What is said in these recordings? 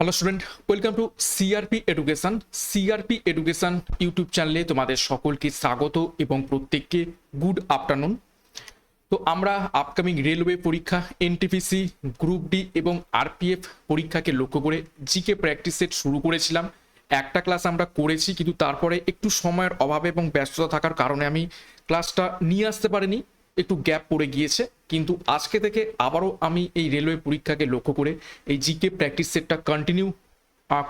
Hello student welcome to CRP education CRP education YouTube চ্যানেলে তোমাদের সকলকে স্বাগত এবং প্রত্যেককে গুড আফটারনুন তো আমরা আপকামিং রেলওয়ে পরীক্ষা এনটিপিসি গ্রুপ ডি এবং আরপিএফ পরীক্ষাকে লক্ষ্য করে জিকে প্র্যাকটিস সেট শুরু করেছিলাম। একটা ক্লাস আমরা করেছি, কিন্তু তারপরে একটু সময়ের অভাবে এবং ব্যস্ততা থাকার কারণে আমি ক্লাসটা নিয়ে আসতে পারিনি। একটু গ্যাপ পড়ে গিয়েছে। কিন্তু আজকে থেকে আবারও আমি এই রেলওয়ে পরীক্ষাকে লক্ষ্য করে এই জিকে প্র্যাকটিস সেটটা কন্টিনিউ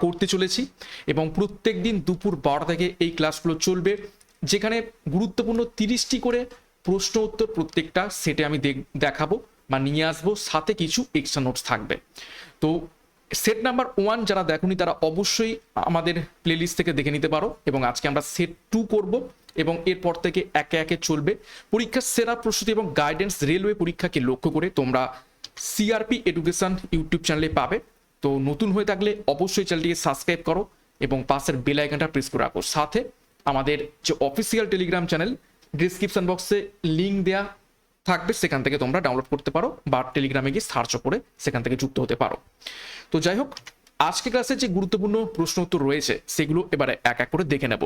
করতে চলেছি এবং প্রত্যেক দিন দুপুর বারোটা থেকে এই ক্লাসগুলো চলবে, যেখানে গুরুত্বপূর্ণ তিরিশটি করে প্রশ্ন উত্তর প্রত্যেকটা সেটে আমি দেখ- দেখাবো বা নিয়ে আসব, সাথে কিছু এক্সট্রা নোটস থাকবে। তো সেট নাম্বার ওয়ান যারা দেখোনি তারা অবশ্যই আমাদের প্লেলিস্ট থেকে দেখে নিতে পারো এবং আজকে আমরা সেট টু করব। এবং এরপর থেকে একে একে চলবে। পরীক্ষার সেরা প্রস্তুতি এবং গাইডেন্স রেলওয়ে পরীক্ষাকে লক্ষ্য করে তোমরা সিআরপি এডুকেশন ইউটিউব চ্যানেলে পাবে। তো নতুন হয়ে থাকলে অবশ্যই চ্যানেলটিকে সাবস্ক্রাইব করো এবং পাশের বেল আইকনটা প্রেস করে রাখো। সাথে আমাদের যে অফিসিয়াল টেলিগ্রাম চ্যানেল ডিসক্রিপশন বক্সে লিঙ্ক দেওয়া থাকবে, সেখান থেকে তোমরা ডাউনলোড করতে পারো বা টেলিগ্রামে গিয়ে সার্চ করে সেখান থেকে যুক্ত হতে পারো। তো যাই হোক আজকে ক্লাসে যে গুরুত্বপূর্ণ প্রশ্ন উত্তর রয়েছে, সেগুলো এবারে এক এক করে দেখে নেব।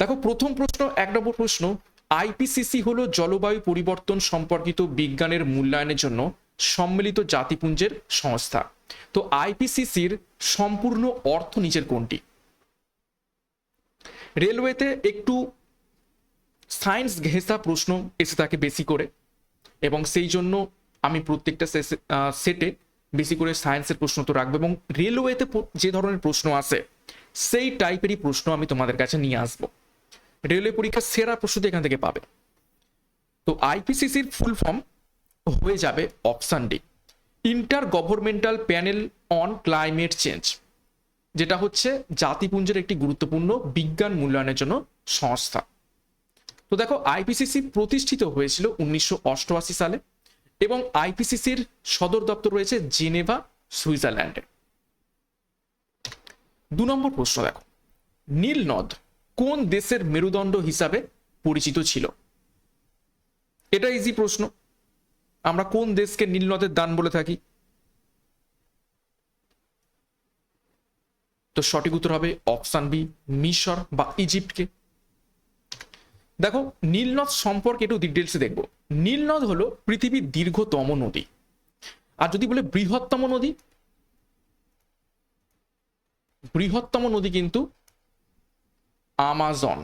দেখো, প্রথম প্রশ্ন, এক নম্বর প্রশ্ন আইপিসিসি হলো জলবায়ু পরিবর্তন সম্পর্কিত বিজ্ঞানের মূল্যায়নের জন্য সম্মিলিত জাতিপুঞ্জের সংস্থা। তো আইপিসিসির সম্পূর্ণ অর্থ নিচের কোনটি? রেলওয়েতে একটু সায়েন্স ঘেঁষা প্রশ্ন এসে থাকে বেশি করে, এবং সেই জন্য আমি প্রত্যেকটা সেটে বেশি করে সায়েন্সের প্রশ্ন তো রাখব, এবং রেলওয়েতে যে ধরনের প্রশ্ন আসে, সেই টাইপেরই প্রশ্ন আমি তোমাদের কাছে নিয়ে আসব। রেলওয়ে পরীক্ষার সেরা প্রস্তুতি এখান থেকে পাবে। তো আইপিসিসির ফুল ফর্ম হয়ে যাবে option D inter governmental panel on climate change যেটা হচ্ছে জাতিপুঞ্জের একটি গুরুত্বপূর্ণ বিজ্ঞান মূল্যায়নের জন্য সংস্থা। তো দেখো আইপিসিসি প্রতিষ্ঠিত হয়েছিল উনিশশো অষ্টআশি সালে এবং আইপিসিসির সদর দপ্তর রয়েছে জেনেভা, সুইজারল্যান্ডে। দু নম্বর প্রশ্ন দেখো নীল নদ কোন দেশের মেরুদণ্ড হিসাবে পরিচিত ছিল? এটা ইজি প্রশ্ন। আমরা কোন দেশকে নীল নদের দান বলে থাকি? তো সঠিক উত্তর হবে অপশান বি, মিশর বা ইজিপ্টকে। দেখো, নীলনদ সম্পর্কে একটু ডিটেলসে দেখব। নীলনদ হলো পৃথিবীর দীর্ঘতম নদী। আর যদি বলে বৃহত্তম নদী বৃহত্তম নদী কিন্তু আমাজন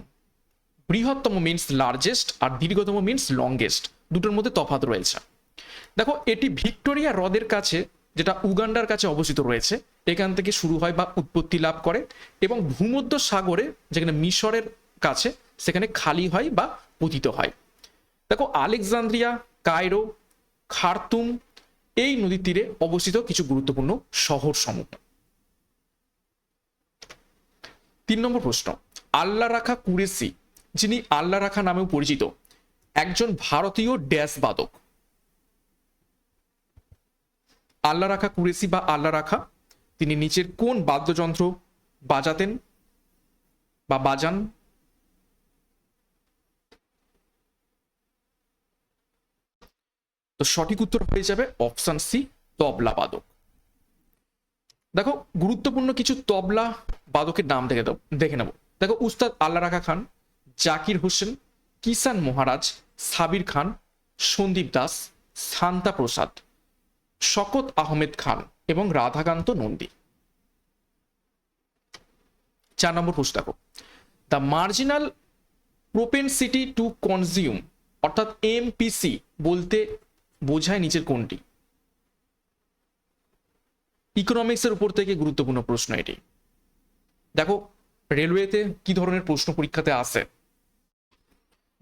বৃহত্তম মিনস লার্জেস্ট আর দীর্ঘতম মিনস লংগেস্ট দুটোর মধ্যে তফাৎ রয়েছে। দেখো, এটি ভিক্টোরিয়া হ্রদের কাছে, যেটা উগান্ডার কাছে অবস্থিত রয়েছে, এখান থেকে শুরু হয় বা উৎপত্তি লাভ করে এবং ভূমধ্য সাগরে, যেখানে মিশরের কাছে, সেখানে খালি হয় বা পতিত হয়। দেখো, আলেকজান্দ্রিয়া, কায়রো, খার্তুম, এই নদীর তীরে অবস্থিত কিছু গুরুত্বপূর্ণ শহর সমূহ তিন নম্বর প্রশ্ন। আল্লাহ রাখা কুরেসি যিনি আল্লাহ রাখা নামেও পরিচিত, একজন ভারতীয় ড্যাশ বাদক। আল্লাহ রাখা কুরেসি বা আল্লাহ রাখা, তিনি নিচের কোন বাদ্যযন্ত্র বাজাতেন বা বাজান? তো সঠিক উত্তর হয়ে যাবে অপশন সি, তবলা বাদক। দেখো, গুরুত্বপূর্ণ কিছু তবলা বাদকের নাম দেখে দেখে নেব। দেখো, উস্তাদ আল্লাহ রাখা খান, জাকির হোসেন কিষান মহারাজ, সাবির খান, সন্দীপ দাস, শান্তা প্রসাদ, শকত আহমেদ খান এবং রাধাকান্ত নন্দী। চার নম্বর প্রশ্ন দেখো। The marginal propensity to consume, অর্থাৎ এমপিসি বলতে বোঝায় নিচের কোনটি? ইকোনমিক্সের উপর থেকে গুরুত্বপূর্ণ প্রশ্ন এটি। দেখো রেলওয়েতে কি ধরনের প্রশ্ন পরীক্ষাতে আসে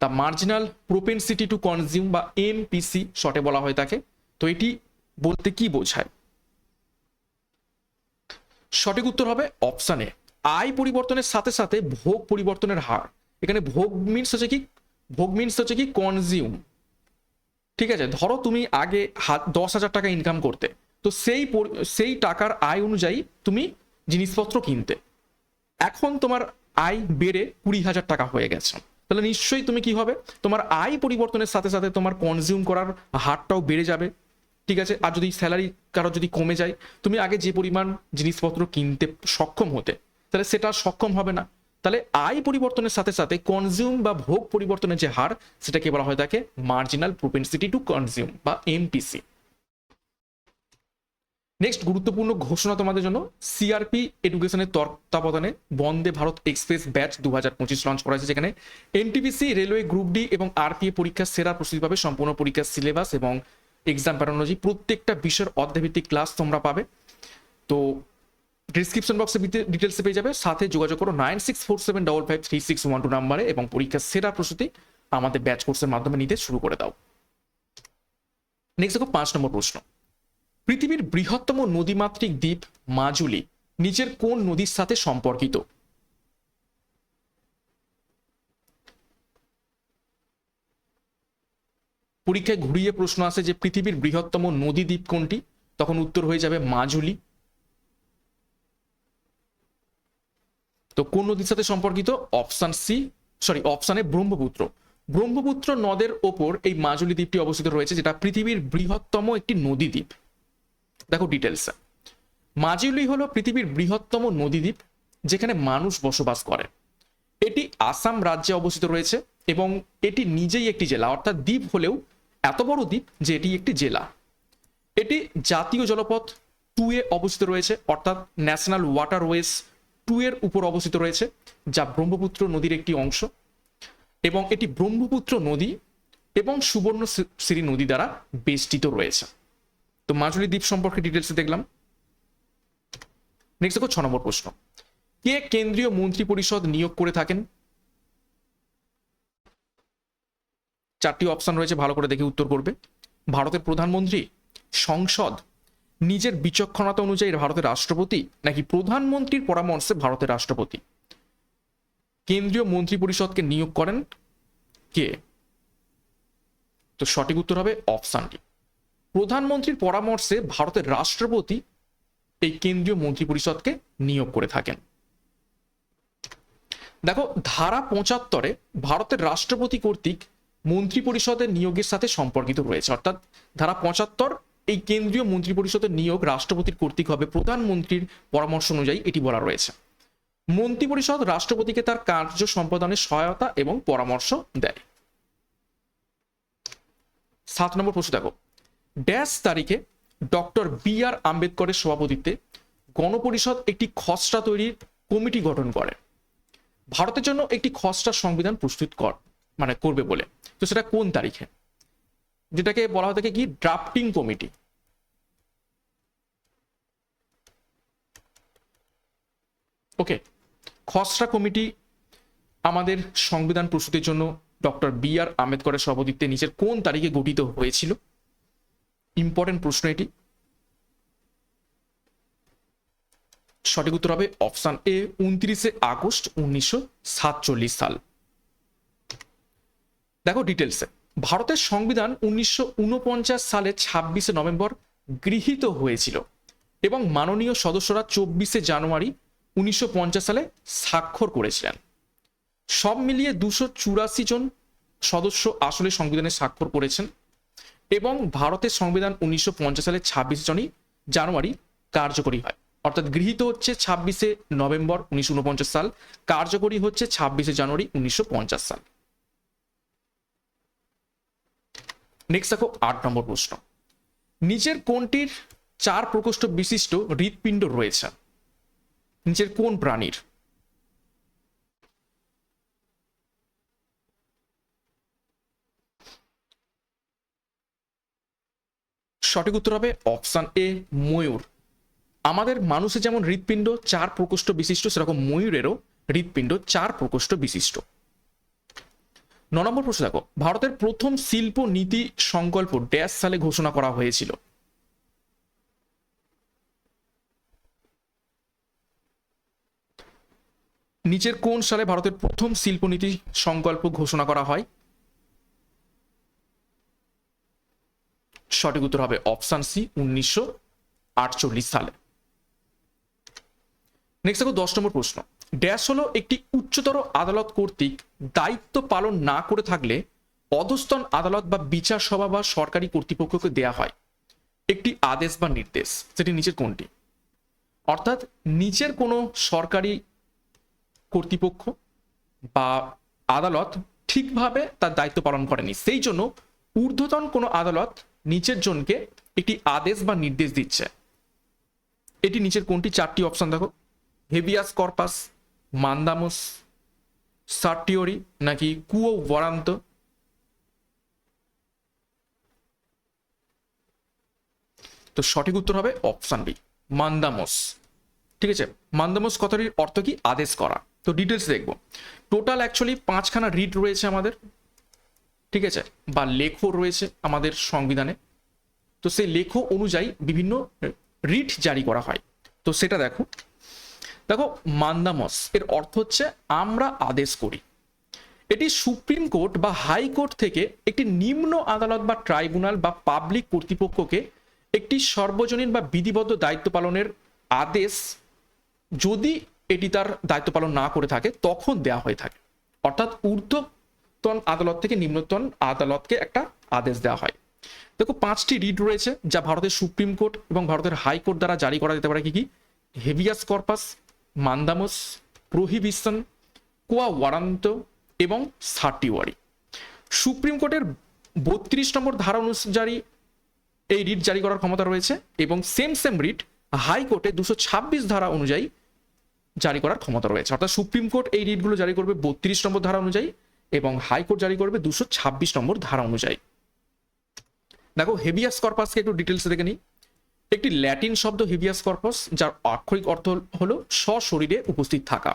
the marginal propensity to consume বা এমপিসি শর্টে বলা হয় তাকে। তো এটি বলতে কি বোঝায়? সঠিক উত্তর হবে অপশানে আয় পরিবর্তনের সাথে সাথে ভোগ পরিবর্তনের হার। এখানে ভোগ মিনস হচ্ছে কি? ভোগ মিনস হচ্ছে কি কনজিউম ঠিক আছে? ধরো তুমি আগে হাত দশ হাজার টাকা ইনকাম করতে। তো সেই সেই টাকার আয় অনুযায়ী তুমি জিনিসপত্র কিনতে। এখন তোমার আয় বেড়ে কুড়ি হাজার টাকা হয়ে গেছে। তাহলে নিশ্চয়ই তুমি কি হবে? তোমার আয় পরিবর্তনের সাথে সাথে তোমার কনজিউম করার হারটাও বেড়ে যাবে। ঠিক আছে? আর যদি স্যালারি কারও যদি কমে যায়, তুমি আগে যে পরিমাণ জিনিসপত্র কিনতে সক্ষম হতে, তাহলে সেটা সক্ষম হবে না। তাহলে আয় পরিবর্তনের সাথে সাথে কনজিউম বা ভোগ পরিবর্তনের যে হার, সেটাকে বলা হয় থাকে মার্জিনাল প্রোপেন্সিটি টু কনজিউম বা এমপিসি নেক্সট গুরুত্বপূর্ণ ঘোষণা তোমাদের জন্য সিআরপি এডুকেশনের তত্ত্বাবধানে বন্দে ভারত এক্সপ্রেস ব্যাচ দু হাজার পঁচিশ লঞ্চ করা হয়েছে, যেখানে এনটিপিসি রেলওয়ে গ্রুপ ডি এবং আরপিএ পরীক্ষার সেরা প্রস্তুতি পাবে সম্পূর্ণ পরীক্ষার সিলেবাস এবং এক্সাম প্যারোলজি প্রত্যেকটা বিষয়ের অধ্যায়ভিত্তিক ক্লাস তোমরা পাবে। তো ডিসক্রিপশন বক্সে ডিটেলসে পেয়ে যাবে। সাথে যোগাযোগ করো nine six four seven double five three six one two নাম্বারে এবং পরীক্ষার সেরা প্রস্তুতি আমাদের ব্যাচ কোর্সের মাধ্যমে নিতে শুরু করে দাও। নেক্সট দেখো পাঁচ নম্বর প্রশ্ন। পৃথিবীর বৃহত্তম নদীমাতৃক দ্বীপ মাজুলি নিচের কোন নদীর সাথে সম্পর্কিত? পরীক্ষায় ঘুরিয়ে প্রশ্ন আসে যে পৃথিবীর বৃহত্তম নদী দ্বীপ কোনটি? তখন উত্তর হয়ে যাবে মাজুলি। তো কোন নদীর সাথে সম্পর্কিত? অপশন সি, সরি, অপশানে ব্রহ্মপুত্র। ব্রহ্মপুত্র নদের ওপর এই মাজুলি দ্বীপটি অবস্থিত রয়েছে, যেটা পৃথিবীর বৃহত্তম একটি নদী দ্বীপ। দেখো ডিটেলস মাজুলি হলো পৃথিবীর বৃহত্তম নদীদ্বীপ, যেখানে মানুষ বসবাস করে। এটি আসাম রাজ্যে অবস্থিত রয়েছে এবং এটি নিজেই একটি জেলা, অর্থাৎ দ্বীপ হলেও এত বড় দ্বীপ যে এটি একটি জেলা। এটি জাতীয় জলপথ টু এ অবস্থিত রয়েছে, অর্থাৎ ন্যাশনাল ওয়াটারওয়েজ টু এর উপর অবস্থিত রয়েছে, যা ব্রহ্মপুত্র নদীর একটি অংশ। এবং এটি ব্রহ্মপুত্র নদী এবং সুবর্ণ সুবর্ণশ্রী নদী দ্বারা বেষ্টিত রয়েছে। তো মাজুলি দ্বীপ সম্পর্কে ডিটেলসে দেখলাম। নেক্সট দেখো ছ নম্বর প্রশ্ন। কে কেন্দ্রীয় মন্ত্রী পরিষদ নিয়োগ করে থাকেন? চারটি অপশন রয়েছে, ভালো করে দেখে উত্তর করবে। ভারতের প্রধানমন্ত্রী, সংসদ, নিজের বিচক্ষণতা অনুযায়ী ভারতের রাষ্ট্রপতি, নাকি প্রধানমন্ত্রীর পরামর্শে ভারতের রাষ্ট্রপতি? কেন্দ্রীয় মন্ত্রী পরিষদকে নিয়োগ করেন কে? তো সঠিক উত্তর হবে অপশানটি প্রধানমন্ত্রীর পরামর্শে ভারতের রাষ্ট্রপতি এই কেন্দ্রীয় মন্ত্রী পরিষদকে নিয়োগ করে থাকেন। দেখো, ধারা পঁচাত্তরে ভারতের রাষ্ট্রপতি কর্তৃক মন্ত্রী পরিষদের নিয়োগের সাথে সম্পর্কিত রয়েছে। অর্থাৎ ধারা পঁচাত্তর, এই কেন্দ্রীয় মন্ত্রী পরিষদের নিয়োগ রাষ্ট্রপতির কর্তৃক হবে। প্রধানমন্ত্রীর পরামর্শ অনুযায়ী এটি বলা রয়েছে। মন্ত্রী পরিষদ রাষ্ট্রপতিকে তার কার্য সম্পাদনে সহায়তা এবং পরামর্শ দেয়। সাত নম্বর প্রশ্ন দেখো। ড্যাশ তারিখে ডক্টর বি আর আম্বেদকরের সভাপতিত্বে গণপরিষদ একটি খসড়া তৈরির কমিটি গঠন করে। ভারতের জন্য একটি খসড়া সংবিধান প্রস্তুত কর মানে করবে বলে। তো সেটা কোন তারিখে? যেটাকে বলা হয় থাকে কি? Drafting committee. ওকে, খসড়া কমিটি আমাদের সংবিধান প্রস্তুতির জন্য ডক্টর বি আর আম্বেদকরের সভাপতিত্বে নিচের কোন তারিখে গঠিত হয়েছিল? ইম্পর্টেন্ট প্রশ্ন এটি। সঠিক উত্তর হবে অপশন এ উনত্রিশে আগস্ট উনিশশো সাতচল্লিশ সাল। দেখো ডিটেলসে ভারতের সংবিধান উনিশশো সালে ছাব্বিশে নভেম্বর গৃহীত হয়েছিল এবং মাননীয় সদস্যরা চব্বিশে জানুয়ারি উনিশশো পঞ্চাশ সালে স্বাক্ষর করেছিলেন। সব মিলিয়ে দুশো জন সদস্য আসলে সংবিধানে স্বাক্ষর করেছেন। এবং ভারতের সংবিধান উনিশশো সালের ছাব্বিশ জনই জানুয়ারি কার্যকরী হয়। অর্থাৎ গৃহীত হচ্ছে ছাব্বিশে নভেম্বর উনিশশো উনপঞ্চাশ সাল, কার্যকরী হচ্ছে ছাব্বিশে জানুয়ারি উনিশশো পঞ্চাশ সাল। নেক্সট দেখো আট নম্বর প্রশ্ন। নিচের কোনটির চার প্রকোষ্ঠ বিশিষ্ট হৃৎপিণ্ড রয়েছে? নিচের কোন প্রাণীর? সঠিক উত্তর হবে অপশান এ, ময়ূর। আমাদের মানুষের যেমন হৃৎপিণ্ড চার প্রকোষ্ঠ বিশিষ্ট, সেরকম ময়ূরেরও হৃৎপিণ্ড চার প্রকোষ্ঠ বিশিষ্ট। ন নম্বর প্রশ্ন দেখো, ভারতের প্রথম শিল্প নীতি সংকল্প ড্যাশ সালে ঘোষণা করা হয়েছিল। নিচের কোন সালে ভারতের প্রথম শিল্পনীতি সংকল্প ঘোষণা করা হয়? সঠিক উত্তর হবে অপশান সি, উনিশশো আটচল্লিশ সালে। নেক্সট দেখো, দশ নম্বর প্রশ্ন। ড্যাশ হলো একটি উচ্চতর আদালত কর্তৃক দায়িত্ব পালন না করে থাকলে অধস্তন আদালত বা বিচার সভা বা সরকারি কর্তৃপক্ষকে দেয়া হয়। একটি আদেশ বা নির্দেশ, সেটি নিচের কোনটি? অর্থাৎ নিচের কোনো সরকারি কর্তৃপক্ষ বা আদালত ঠিকভাবে তার দায়িত্ব পালন করেনি। সেই জন্য ঊর্ধ্বতন কোনো আদালত নিচের জনকে একটি আদেশ বা নির্দেশ দিচ্ছে। এটি নিচের কোনটি? চারটি অপশন দেখো। হেভিয়াস কর্পাস মান্দামোস সার্টিওরি নাকি কুয়ো বরান্ত তো সঠিক উত্তর হবে অপশন বি মান্দামোস ঠিক আছে? মান্দামোস কথাটির অর্থ কি? আদেশ করা। তো ডিটেলস দেখব। টোটাল অ্যাকচুয়ালি পাঁচখানা রিড রয়েছে আমাদের। ঠিক আছে? বা লেখো রয়েছে আমাদের সংবিধানে। তো সেই লেখো অনুযায়ী বিভিন্ন রিট জারি করা হয়। তো সেটা দেখো। দেখো, মান্দামস, এর অর্থ হচ্ছে আমরা আদেশ করি। এটি সুপ্রিম কোর্ট বা হাইকোর্ট থেকে একটি নিম্ন আদালত বা ট্রাইব্যুনাল বা পাবলিক কর্তৃপক্ষকে একটি সর্বজনীন বা বিধিবদ্ধ দায়িত্ব পালনের আদেশ যদি এটি তার দায়িত্ব পালন না করে থাকে, তখন দেওয়া হয়ে থাকে। অর্থাৎ ঊর্ধ্বতন আদালত থেকে নিম্নতন আদালতকে একটা আদেশ দেওয়া হয়। দেখো, পাঁচটি রিট রয়েছে যা ভারতের সুপ্রিম কোর্ট এবং ভারতের হাইকোর্ট দ্বারা জারি করা যেতে পারে কি কি? হেভিয়াস কর্পাস, মান্দামস, প্রহিবিশন, কোয়া ওয়ারান্ত এবং সার্টিওয়ারি। সুপ্রিম কোর্টের বত্রিশ নম্বর ধারা অনুযায়ী এই রিট জারি করার ক্ষমতা রয়েছে এবং সেম সেম রিট হাইকোর্টে দুশো ছাব্বিশ ধারা অনুযায়ী জারি করার ক্ষমতা রয়েছে। অর্থাৎ সুপ্রিম কোর্ট এই রিটগুলো জারি করবে বত্রিশ নম্বর ধারা অনুযায়ী। এবং হাইকোর্ট জারি করবে দুশো ছাব্বিশ নম্বর ধারা অনুযায়ী। দেখো হেভিয়াস কর্পাসকে একটু ডিটেলস দেখে নিই। একটি ল্যাটিন শব্দ হেভিয়াস কর্পাস যার আক্ষরিক অর্থ হলো সশরীরে উপস্থিত থাকা।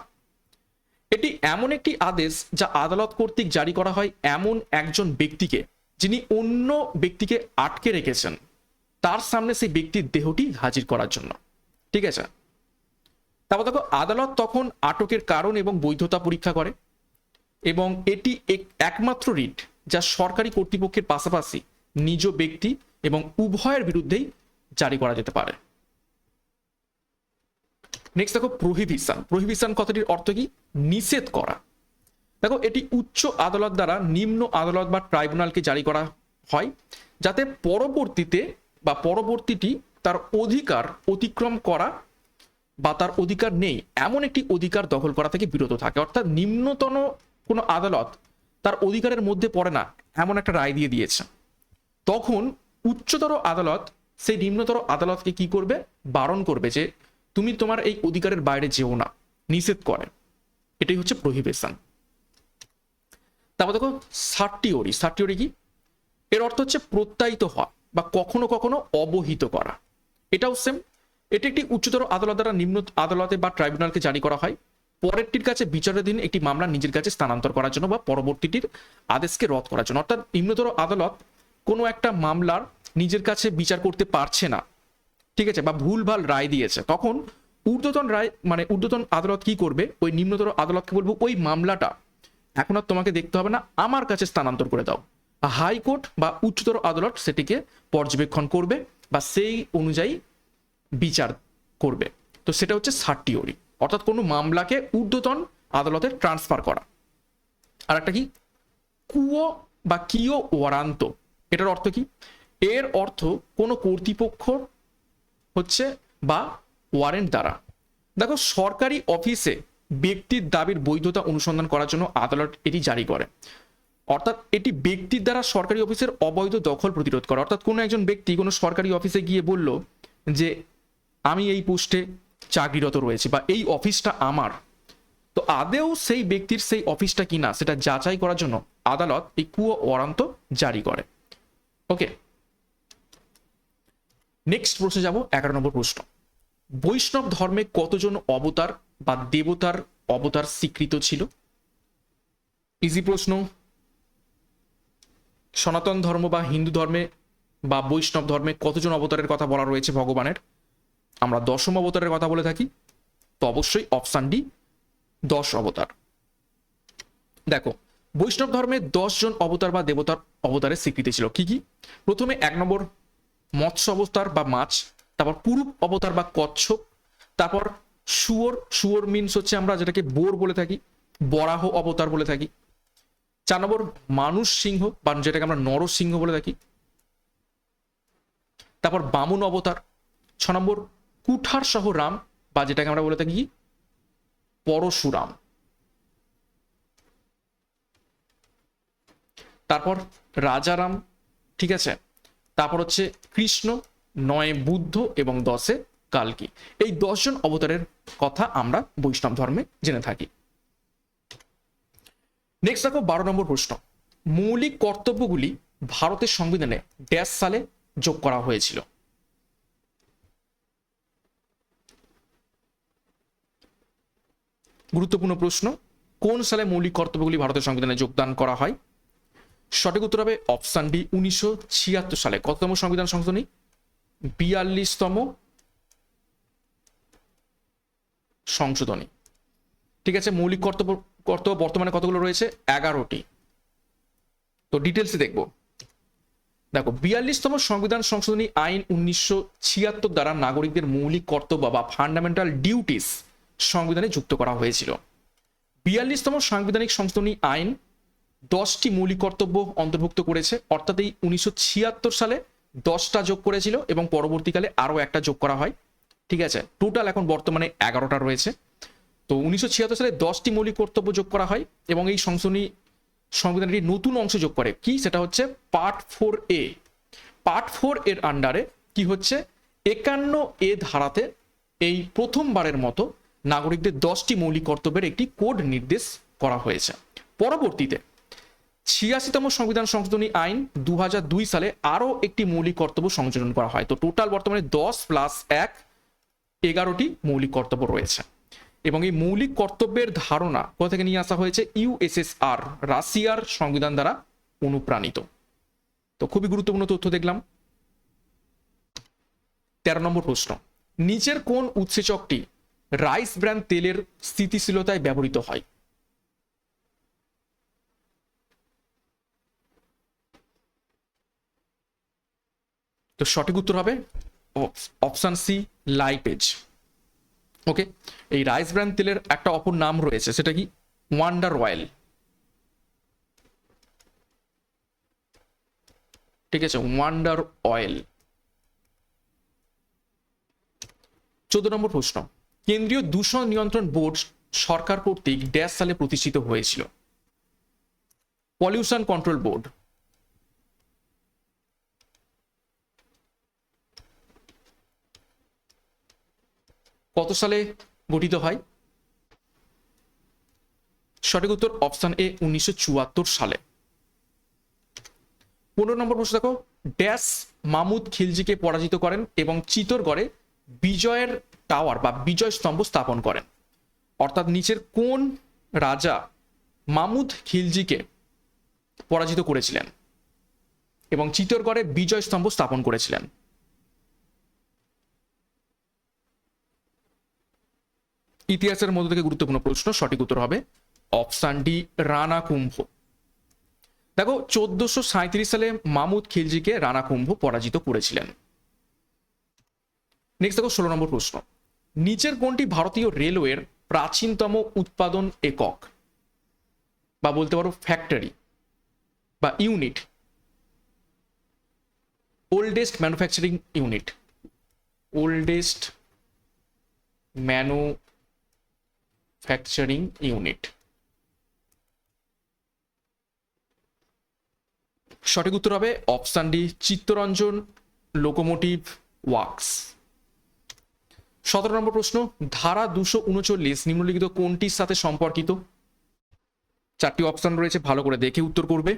এটি এমন একটি আদেশ যা আদালত কর্তৃক জারি করা হয় এমন একজন ব্যক্তিকে, যিনি অন্য ব্যক্তিকে আটকে রেখেছেন। তার সামনে সেই ব্যক্তির দেহটি হাজির করার জন্য। ঠিক আছে? তারপর দেখো, আদালত তখন আটকের কারণ এবং বৈধতা পরীক্ষা করে। এবং এটি এক- একমাত্র রিট যা সরকারি কর্তৃপক্ষের পাশাপাশি নিজ ব্যক্তি এবং উভয়ের বিরুদ্ধেই জারি করা যেতে পারে। নেক্সট দেখো প্রহিবিশন প্রহিবিশন কথাটির অর্থ কি? নিষেধ করা। দেখো, এটি উচ্চ আদালত দ্বারা নিম্ন আদালত বা ট্রাইব্যুনালকে জারি করা হয়, যাতে পরবর্তীতে বা পরবর্তীটি তার অধিকার অতিক্রম করা বা তার অধিকার নেই, এমন একটি অধিকার দখল করা থেকে বিরত থাকে। অর্থাৎ নিম্নতন কোনো আদালত তার অধিকারের মধ্যে পড়ে না, এমন একটা রায় দিয়ে দিয়েছে। তখন উচ্চতর আদালত সেই নিম্নতর আদালতকে কি করবে? বারণ করবে যে, তুমি তোমার এই অধিকারের বাইরে যেও না, নিষেধ করে। এটাই হচ্ছে প্রহিবেশন তারপর দেখো সার্টিওরি সার্টিওরি কি? এর অর্থ হচ্ছে প্রত্যায়িত হওয়া বা কখনো কখনো অবহিত করা। এটাও সেম এটি একটি উচ্চতর আদালত দ্বারা নিম্ন আদালতে বা ট্রাইব্যুনালকে জারি করা হয়। পরেরটির কাছে বিচারাধীন একটি মামলা নিজের কাছে স্থানান্তর করার জন্য বা পরবর্তীটির আদেশকে রদ করার জন্য। অর্থাৎ নিম্নতর আদালত কোনো একটা মামলার নিজের কাছে বিচার করতে পারছে না। ঠিক আছে? বা ভুলভাল রায় দিয়েছে। তখন ঊর্ধ্বতন রায় মানে ঊর্ধ্বতন আদালত কি করবে? ওই নিম্নতর আদালতকে বলব, ওই মামলাটা এখন আর তোমাকে দেখতে হবে না, আমার কাছে স্থানান্তর করে দাও। হাইকোর্ট বা উচ্চতর আদালত সেটিকে পর্যবেক্ষণ করবে বা সেই অনুযায়ী বিচার করবে। তো সেটা হচ্ছে সার্টিওরি অর্থাৎ কোনো মামলাকে ঊর্ধ্বতন আদালতে ট্রান্সফার করা। আর একটা কি? কুয়ো বা কিও ওয়ারান্ত। এটার অর্থ কি? এর অর্থ কোনো কর্তৃপক্ষ হচ্ছে বা ওয়ারেন্ট দ্বারা। দেখো, সরকারি অফিসে ব্যক্তির দাবির বৈধতা অনুসন্ধান করার জন্য আদালত এটি জারি করে। অর্থাৎ এটি ব্যক্তির দ্বারা সরকারি অফিসের অবৈধ দখল প্রতিরোধ করে। অর্থাৎ কোনো একজন ব্যক্তি কোনো সরকারি অফিসে গিয়ে বলল যে, আমি এই পোস্টে চাকরিরত রয়েছে বা এই অফিসটা আমার। তো আদেও সেই ব্যক্তির সেই অফিসটা কিনা সেটা যাচাই করার জন্য আদালত এই কুয়ো ওয়ারান্ত জারি করে। ওকে। নেক্সট প্রশ্নে যাব, এগারো নম্বর প্রশ্ন। বৈষ্ণব ধর্মে কতজন অবতার বা দেবতার অবতার স্বীকৃত ছিল? ইজি প্রশ্ন। সনাতন ধর্ম বা হিন্দু ধর্মে বা বৈষ্ণব ধর্মে কতজন অবতারের কথা বলা রয়েছে ভগবানের? আমরা দশম অবতারের কথা বলে থাকি, তো অবশ্যই অপশান ডি দশ অবতার। দেখো, বৈষ্ণব ধর্মে জন অবতার বা দেবতার অবতারের স্বীকৃতি ছিল। কি কি? প্রথমে এক নম্বর মৎস্য অবতার বা মাছ, তারপর পুরুপ অবতার বা কচ্ছপ, তারপর শুয়োর শুয়োর মিনস হচ্ছে আমরা যেটাকে বোর বলে থাকি, বরাহ অবতার বলে থাকি। চার নম্বর মানুষ সিংহ, বা যেটাকে আমরা নরসিংহ বলে থাকি। তারপর বামন অবতার। ছ নম্বর কুঠার সহ রাম, বা যেটাকে আমরা বলে থাকি পরশুরাম। তারপর রাজারাম ঠিক আছে? তারপর হচ্ছে কৃষ্ণ, নয় বুদ্ধ এবং দশে কালকি। এই দশজন অবতারের কথা আমরা বৈষ্ণব ধর্মে জেনে থাকি। নেক্সট দেখো বারো নম্বর প্রশ্ন। মৌলিক কর্তব্যগুলি ভারতের সংবিধানে ড্যাশ সালে যোগ করা হয়েছিল। গুরুত্বপূর্ণ প্রশ্ন, কোন সালে মৌলিক কর্তব্যগুলি ভারতের সংবিধানে যোগদান করা হয়? সঠিক উত্তর হবে অপশান ডি, উনিশশো ছিয়াত্তর সালে। কততম সংবিধান সংশোধনী? বিয়াল্লিশতম সংশোধনী। ঠিক আছে, মৌলিক কর্তব্য কর্তব্য বর্তমানে কতগুলো রয়েছে? এগারোটি। তো ডিটেলসে দেখব। দেখো, বিয়াল্লিশতম সংবিধান সংশোধনী আইন উনিশশো ছিয়াত্তর দ্বারা নাগরিকদের মৌলিক কর্তব্য বা ফান্ডামেন্টাল ডিউটিস সংবিধানে যুক্ত করা হয়েছিল। বিয়াল্লিশতম সাংবিধানিক সংশোধনী আইন দশটি মৌলিক কর্তব্য অন্তর্ভুক্ত করেছে, অর্থাৎ এই উনিশশো ছিয়াত্তর সালে দশটা যোগ করেছিল এবং পরবর্তীকালে আরও একটা যোগ করা হয়। ঠিক আছে, টোটাল এখন বর্তমানে এগারোটা রয়েছে। তো উনিশশো ছিয়াত্তর সালে দশটি মৌলিক কর্তব্য যোগ করা হয় এবং এই সংশোধনী সংবিধানটি নতুন অংশ যোগ করে। কি? সেটা হচ্ছে part four A. Part four এর আন্ডারে কি হচ্ছে? একান্ন এ ধারাতে এই প্রথমবারের মতো নাগরিকদের দশটি মৌলিক কর্তব্যের একটি কোড নির্দেশ করা হয়েছে। পরবর্তীতে, ছিয়াশিতম সংবিধান সংশোধনী আইন দু হাজার দুই সালে আরও একটি মৌলিক কর্তব্য সংযোজন করা হয়। তো টোটাল বর্তমানে দশ প্লাস এক, এগারোটি মৌলিক কর্তব্য রয়েছে। এবং এই মৌলিক কর্তব্যের ধারণা কোথা থেকে নিয়ে আসা হয়েছে? ইউএসএসআর রাশিয়ার সংবিধান দ্বারা অনুপ্রাণিত। তো খুবই গুরুত্বপূর্ণ তথ্য দেখলাম। তেরো নম্বর প্রশ্ন, নিচের কোন উৎসেচকটি রাইস ব্র্যান্ড তেলের স্থিতিশীলতায় ব্যবহৃত হয়। তো সঠিক উত্তর হবে অপশান সি, লাইপেজ। ওকে, এই রাইস ব্র্যান্ড তেলের একটা অপর নাম রয়েছে, সেটা কি? Wonder oil. ঠিক আছে, ওয়ান্ডার অয়েল। চোদ্দ নম্বর প্রশ্ন। কেন্দ্রীয় দূষণ নিয়ন্ত্রণ বোর্ড সরকার কর্তৃক ড্যাশ সালে প্রতিষ্ঠিত হয়েছিল। Pollution control board. কত সালে গঠিত হয়? সঠিক উত্তর অপশন এ উনিশশো চুয়াত্তর সালে। পনেরো নম্বর প্রশ্ন দেখো। ড্যাশ মামুদ খিলজিকে পরাজিত করেন এবং চিতরগড়ে বিজয়ের টাওয়ার বা বিজয় স্তম্ভ স্থাপন করেন। অর্থাৎ নিচের কোন রাজা মামুদ খিলজিকে পরাজিত করেছিলেন? এবং চিতরগড়ে বিজয় স্তম্ভ স্থাপন করেছিলেন। ইতিহাসের মধ্যে থেকে গুরুত্বপূর্ণ প্রশ্ন, সঠিক উত্তর হবে অপশান ডি রানা কুম্ভ দেখো, চোদ্দশো সাঁত্রিশ সালে মামুদ খিলজিকে রানা কুম্ভ পরাজিত করেছিলেন। নেক্সট দেখো, ষোলো নম্বর প্রশ্ন। নিচের কোনটি ভারতীয় রেলওয়ের প্রাচীনতম উৎপাদন একক? বা বলতে পারো ফ্যাক্টরি বা unit. Oldest manufacturing unit. Oldest manu manufacturing unit. সঠিক উত্তর হবে option D, Chittaranjan locomotive works. সতেরো নম্বর প্রশ্ন, ধারা দুশো উনচল্লিশ, নিম্নলিখিত কোনটির সাথে সম্পর্কিত? চারটি অপশন রয়েছে, ভালো করে দেখে উত্তর করবে।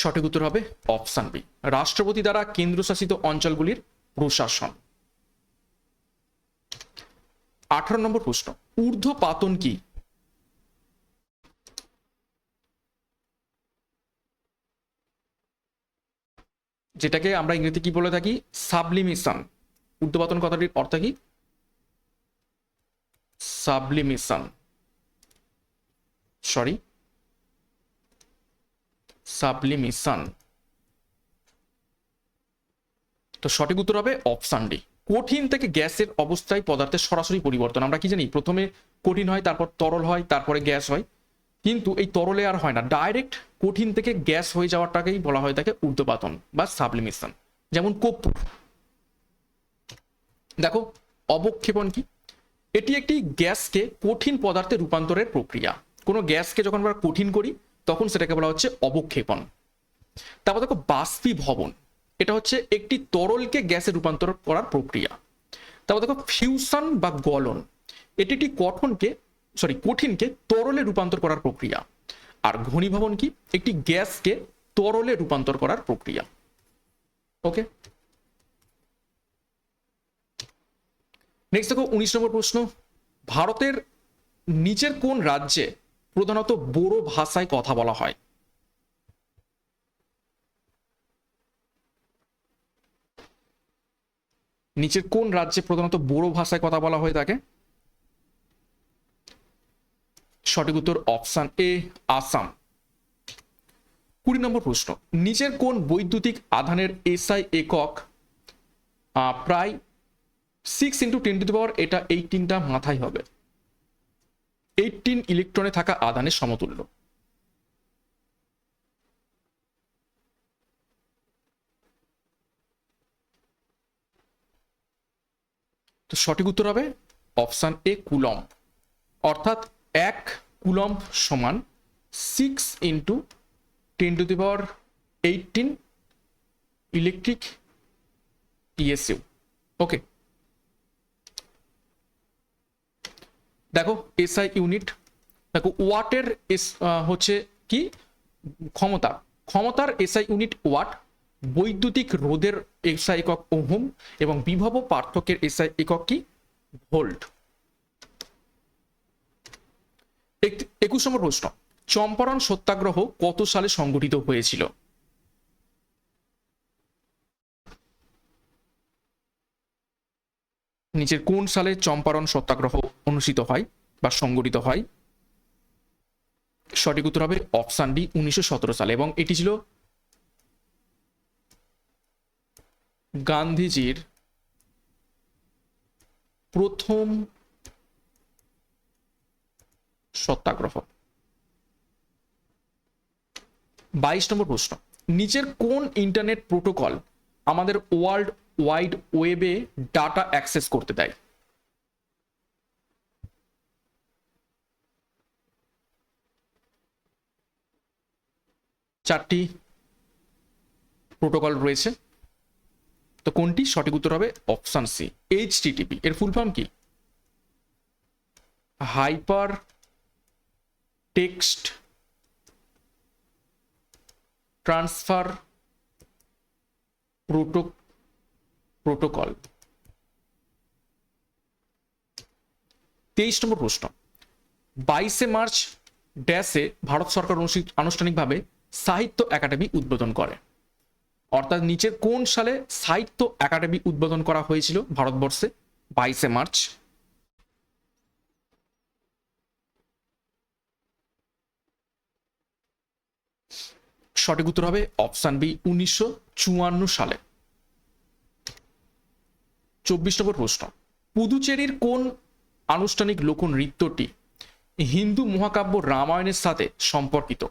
সঠিক উত্তর হবে অপশান বি রাষ্ট্রপতি দ্বারা কেন্দ্রশাসিত অঞ্চলগুলির প্রশাসন। আঠারো নম্বর প্রশ্ন, ঊর্ধ্বপাতন কি? যেটাকে আমরা ইংরেজিতে কি বলে থাকি? সাবলিমিশন ঊর্ধ্বপাতন কথাটির অর্থ কি? সাবলিমিশন সরি সাবলিমিশন তো সঠিক উত্তর হবে অপশান ডি কঠিন থেকে গ্যাসের অবস্থায় পদার্থের সরাসরি পরিবর্তন। আমরা কি জানি? প্রথমে কঠিন হয়, তারপর তরল হয়, তারপরে গ্যাস হয়। কিন্তু এই তরলে আর হয় না। ডাইরেক্ট কঠিন থেকে গ্যাস হয়ে যাওয়াটাকেই বলা হয় তাকে ঊর্ধ্বপাতন বা সাবলিমেশন যেমন কর্পূর। দেখো, অবক্ষেপণ কি? এটি একটি গ্যাসকে কঠিন পদার্থে রূপান্তরের প্রক্রিয়া। কোনো গ্যাসকে যখন আমরা কঠিন করি, তখন সেটাকে বলা হচ্ছে অবক্ষেপণ। তারপর দেখো, বাষ্পীভবন। এটা হচ্ছে একটি তরলকে গ্যাসে রূপান্তর করার প্রক্রিয়া। তারপর দেখো ফিউশন বা গলন। এটি একটি গঠনকে সরি কঠিনকে তরলে রূপান্তর করার প্রক্রিয়া। আর ঘনীভবন কি? একটি গ্যাসকে তরলে রূপান্তর করার প্রক্রিয়া। ওকে? নেক্সট দেখো, উনিশ নম্বর প্রশ্ন। ভারতের নিচের কোন রাজ্যে প্রধানত বোরো ভাষায় কথা বলা হয়? নিচের কোন রাজ্যে প্রধানত বোরো ভাষায় কথা বলা হয় তাকে? সঠিক উত্তর অপশন এ, আসাম। কুড়ি নম্বর প্রশ্ন, নিচের কোন বৈদ্যুতিক আধানের এসআই একক প্রায় six into ten to power এটা এইটিনটা মাথায় হবে। এইটিন ইলেকট্রনে থাকা আধানের সমতুল্য। তো সঠিক উত্তর হবে অপশান এ কুলম অর্থাৎ এক কুলম সমান six into ten to the power eighteen electric ESU okay দেখো এসআই ইউনিট দেখো ওয়াটের এস হচ্ছে কি? ক্ষমতা। ক্ষমতার এসআই ইউনিট ওয়াট বৈদ্যুতিক রোধের এসআই একক ওহম এবং বিভব পার্থক্যের এসআই একক কি? ভোল্ট এক- একুশ নম্বর প্রশ্ন, চম্পারণ সত্যাগ্রহ কত সালে সংগঠিত হয়েছিল? নিচের কোন সালে চম্পারণ সত্যাগ্রহ অনুষ্ঠিত হয় বা সংগঠিত হয়? সঠিক উত্তর হবে অপশান ডি, উনিশশো সতেরো সালে। এবং এটি ছিল গান্ধীজির প্রথম সত্যাগ্রহ। বাইশ নম্বর প্রশ্ন। নিচের কোন ইন্টারনেট প্রোটোকল আমাদের ওয়ার্ল্ড ওয়াইড ওয়েবে ডাটা অ্যাক্সেস করতে দেয়? চারটি প্রোটোকল রয়েছে। তো কোনটি? সঠিক উত্তর হবে অপশন সি এইচটিটিপি এর ফুল ফর্ম কি? Hyper text transfer proto protocol তেইশ নম্বর প্রশ্ন। বাইশে মার্চ ড্যাশে ভারত সরকার আনুষ্ঠানিকভাবে সাহিত্য একাডেমি উদ্বোধন করে। অর্থাৎ নিচের কোন সালে সাহিত্য একাডেমি উদ্বোধন করা হয়েছিল ভারতবর্ষে? বাইশে মার্চ। সঠিক উত্তর হবে অপশান বি, উনিশশো চুয়ান্ন সালে। চব্বিশ নম্বর প্রশ্ন। পুদুচেরির কোন আনুষ্ঠানিক লোকনৃত্যটি হিন্দু মহাকাব্য রামায়ণের সাথে সম্পর্কিত,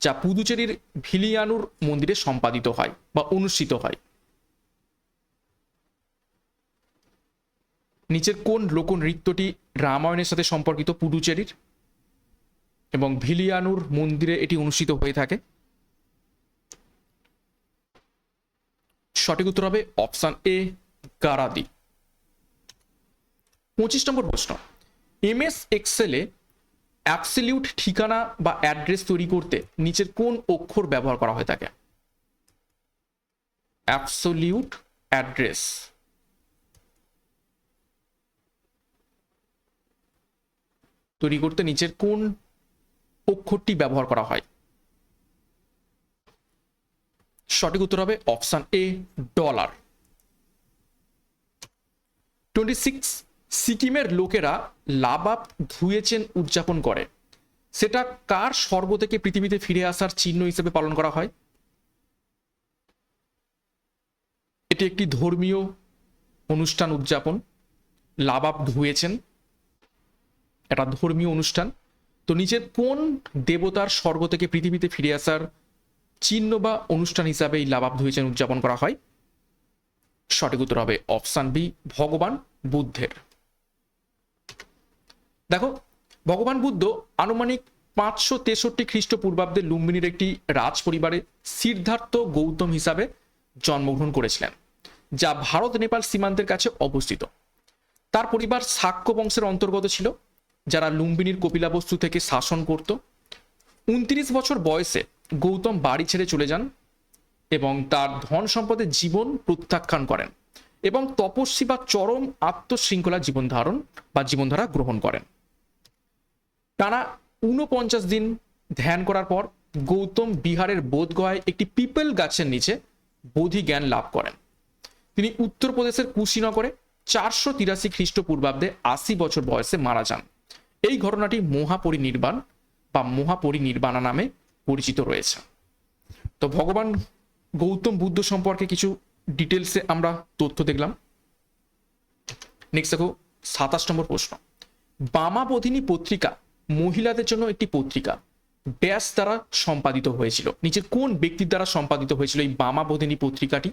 যা পুদুচেরির ভিলিয়ানুর মন্দিরে সম্পাদিত হয় বা অনুষ্ঠিত হয়? নিচের কোন লোকনৃত্যটি রামায়ণের সাথে সম্পর্কিত পুদুচেরির? এবং ভিলিয়ানুর মন্দিরে এটি অনুষ্ঠিত হয়ে থাকে? সঠিক উত্তর হবে অপশান এ গারাদি পঁচিশ নম্বর প্রশ্ন। এমএস এক্সেলে অ্যাবসলিউট ঠিকানা বা অ্যাড্রেস তৈরি করতে নিচের কোন অক্ষর ব্যবহার করা হয় থাকে অ্যাবসলিউট অ্যাড্রেস। তৈরি করতে নিচের কোন অক্ষরটি ব্যবহার করা হয়? সঠিক উত্তর হবে option A, dollar. Twenty six, সিকিমের লোকেরা লাবাব ধুয়েছেন উদযাপন করে। সেটা কার স্বর্গ থেকে পৃথিবীতে ফিরে আসার চিহ্ন হিসেবে পালন করা হয়? এটি একটি ধর্মীয় অনুষ্ঠান উদযাপন। লাবাব ধুয়েছেন। একটা ধর্মীয় অনুষ্ঠান। তো নিচের কোন দেবতার স্বর্গ থেকে পৃথিবীতে ফিরে আসার চিহ্ন বা অনুষ্ঠান হিসাবে এই ধুয়েছেন উদযাপন করা হয়। সঠিক উত্তর হবে অপশান বি, ভগবান বুদ্ধের। দেখো, ভগবান বুদ্ধ আনুমানিক পাঁচশো তেষট্টি খ্রিস্টপূর্বাব্দে লুম্বিনীর একটি রাজ পরিবারে সিদ্ধার্থ গৌতম হিসাবে জন্মগ্রহণ করেছিলেন, যা ভারত নেপাল সীমান্তের কাছে অবস্থিত। তার পরিবার শাক্য বংশের অন্তর্গত ছিল, যারা লুম্বিনীর কপিলাবস্তু থেকে শাসন করত। উনত্রিশ বছর বয়সে গৌতম বাড়ি ছেড়ে চলে যান এবং তার ধন সম্পদের জীবন প্রত্যাখ্যান করেন এবং তপস্বী বা চরম আত্মশৃঙ্খলা জীবন ধারণ বা জীবনধারা গ্রহণ করেন। টানা ঊনপঞ্চাশ দিন ধ্যান করার পর গৌতম বিহারের বোধগয়ায় একটি পিপল গাছের নিচে বোধি জ্ঞান লাভ করেন। তিনি উত্তরপ্রদেশের কুশিনগরে চারশো তিরাশি খ্রিস্টপূর্বাব্দে আশি বছর বয়সে মারা যান। এই ঘটনাটি মহাপরিনির্বাণ বা মহাপরিনির্বাণা নামে পরিচিত রয়েছে। তো ভগবান গৌতম বুদ্ধ সম্পর্কে কিছু ডিটেলসে আমরা তথ্য দেখলাম। নেক্সট দেখো, সাতাশ নম্বর প্রশ্ন। বামাবধিনী পত্রিকা মহিলাদের জন্য একটি পত্রিকা, ব্যাস দ্বারা সম্পাদিত হয়েছিল। নিচের কোন ব্যক্তির দ্বারা সম্পাদিত হয়েছিল এই বামাবধিনী পত্রিকাটি?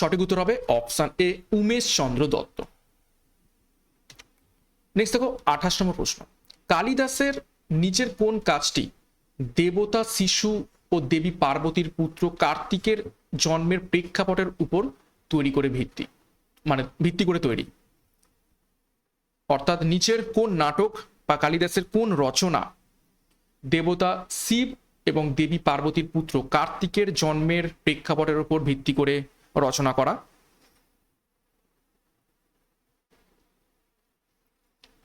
সঠিক উত্তর হবে option A, Umesh Chandra Dutta. Next দেখো, আঠাশ নম্বর প্রশ্ন। কালিদাসের নিচের কোন কাজটি দেবতা, শিশু ও দেবী পার্বতীর পুত্র কার্তিকের জন্মের প্রেক্ষাপটের উপর তৈরি করে ভিত্তি? মানে ভিত্তি করে তৈরি। অর্থাৎ নিচের কোন নাটক বা কালিদাসের কোন রচনা দেবতা, শিব এবং দেবী পার্বতীর পুত্র কার্তিকের জন্মের প্রেক্ষাপটের উপর ভিত্তি করে রচনা করা।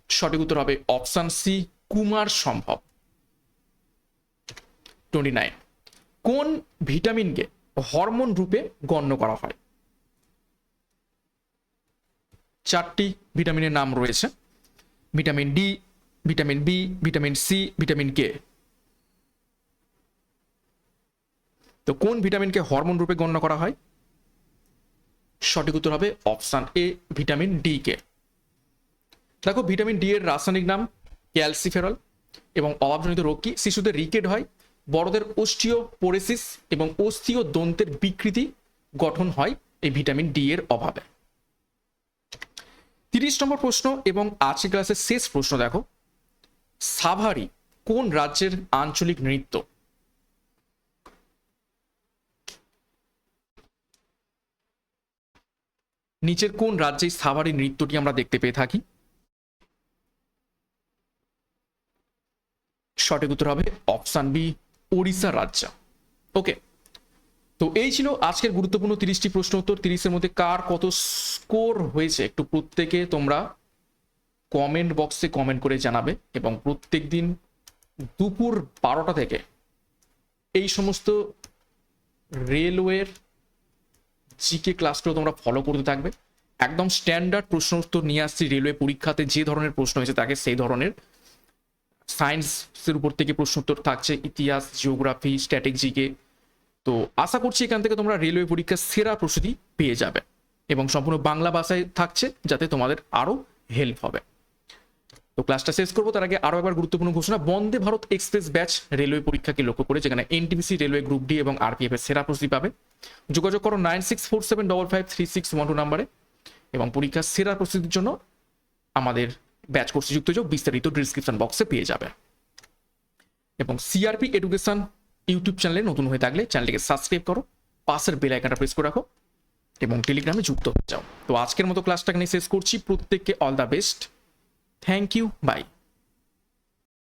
সঠিক উত্তর হবে option C, Kumar Sambhav. Twenty nine. কোন ভিটামিনকে হরমোন রূপে গণ্য করা হয়? চারটি ভিটামিনের নাম রয়েছে। Vitamin D, vitamin B, vitamin C, vitamin K. তো কোন ভিটামিনকে হরমোন রূপে গণ্য করা হয়? সঠিক উত্তর হবে অপশান এ, ভিটামিন ডি কে। দেখো, ভিটামিন ডি এর রাসায়নিক নাম ক্যালসিফেরল এবং অভাবজনিত রোগ কি? শিশুদের রিকেট হয়, বড়দের অস্টিও পোরেসিস এবং অস্থিও দন্তের বিকৃতি গঠন হয় এই ভিটামিন ডি এর অভাবে। তিরিশ নম্বর প্রশ্ন এবং আজকের ক্লাসের শেষ প্রশ্ন দেখো। সাভারি কোন রাজ্যের আঞ্চলিক নৃত্য? নিচের কোন রাজ্যে সাভারি নৃত্যটি আমরা দেখতে পেয়ে থাকি? সঠিক উত্তর হবে অপশান বি, ওড়িশা রাজ্য। ওকে, তো এই ছিল আজকের গুরুত্বপূর্ণ তিরিশটি প্রশ্ন উত্তর। তিরিশের মধ্যে কার কত স্কোর হয়েছে? একটু প্রত্যেকে তোমরা কমেন্ট বক্সে কমেন্ট করে জানাবে এবং প্রত্যেক দিন দুপুর বারোটা থেকে এই সমস্ত রেলওয়ের জিকে ক্লাসগুলো তোমরা ফলো করতে থাকবে। একদম স্ট্যান্ডার্ড প্রশ্ন উত্তর নিয়ে আসছি রেলওয়ে পরীক্ষাতে যে ধরনের প্রশ্ন হয়েছে তাকে সেই ধরনের। সায়েন্সের উপর থেকে প্রশ্ন উত্তর থাকছে, ইতিহাস জিওগ্রাফি স্ট্যাটিক জিকে তো আশা করছি এখান থেকে তোমরা রেলওয়ে পরীক্ষার সেরা প্রস্তুতি পেয়ে যাবে এবং সম্পূর্ণ বাংলা ভাষায় থাকছে যাতে তোমাদের আরও হেল্প হবে। তো ক্লাসটা শেষ করব, তার আগে আরও একবার গুরুত্বপূর্ণ ঘোষণা, Vande Bharat express batch railway পরীক্ষাকে লক্ষ্য করে যেখানে এনটিপিসি রেলওয়ে গ্রুপ ডি এবং আরপিএফ এর সেরা প্রস্তুতি পাবে। যোগাযোগ করো nine six four seven double five three six one two নাম্বারে এবং পরীক্ষার সেরা প্রস্তুতির জন্য আমাদের ব্যাচ কোর্সে যুক্ত যোগ বিস্তারিত ডিসক্রিপশন বক্সে পেয়ে যাবে। এবং সিআরপি এডুকেশন ইউটিউব চ্যানেলে নতুন হয়ে থাকলে চ্যানেলটিকে সাবস্ক্রাইব করো, পাশের বেল আইকনটা প্রেস করে রাখো এবং টেলিগ্রামে যুক্ত হয়ে যাও। তো আজকের মতো ক্লাসটাকে নিয়ে শেষ করছি। প্রত্যেককে all the best thank you bye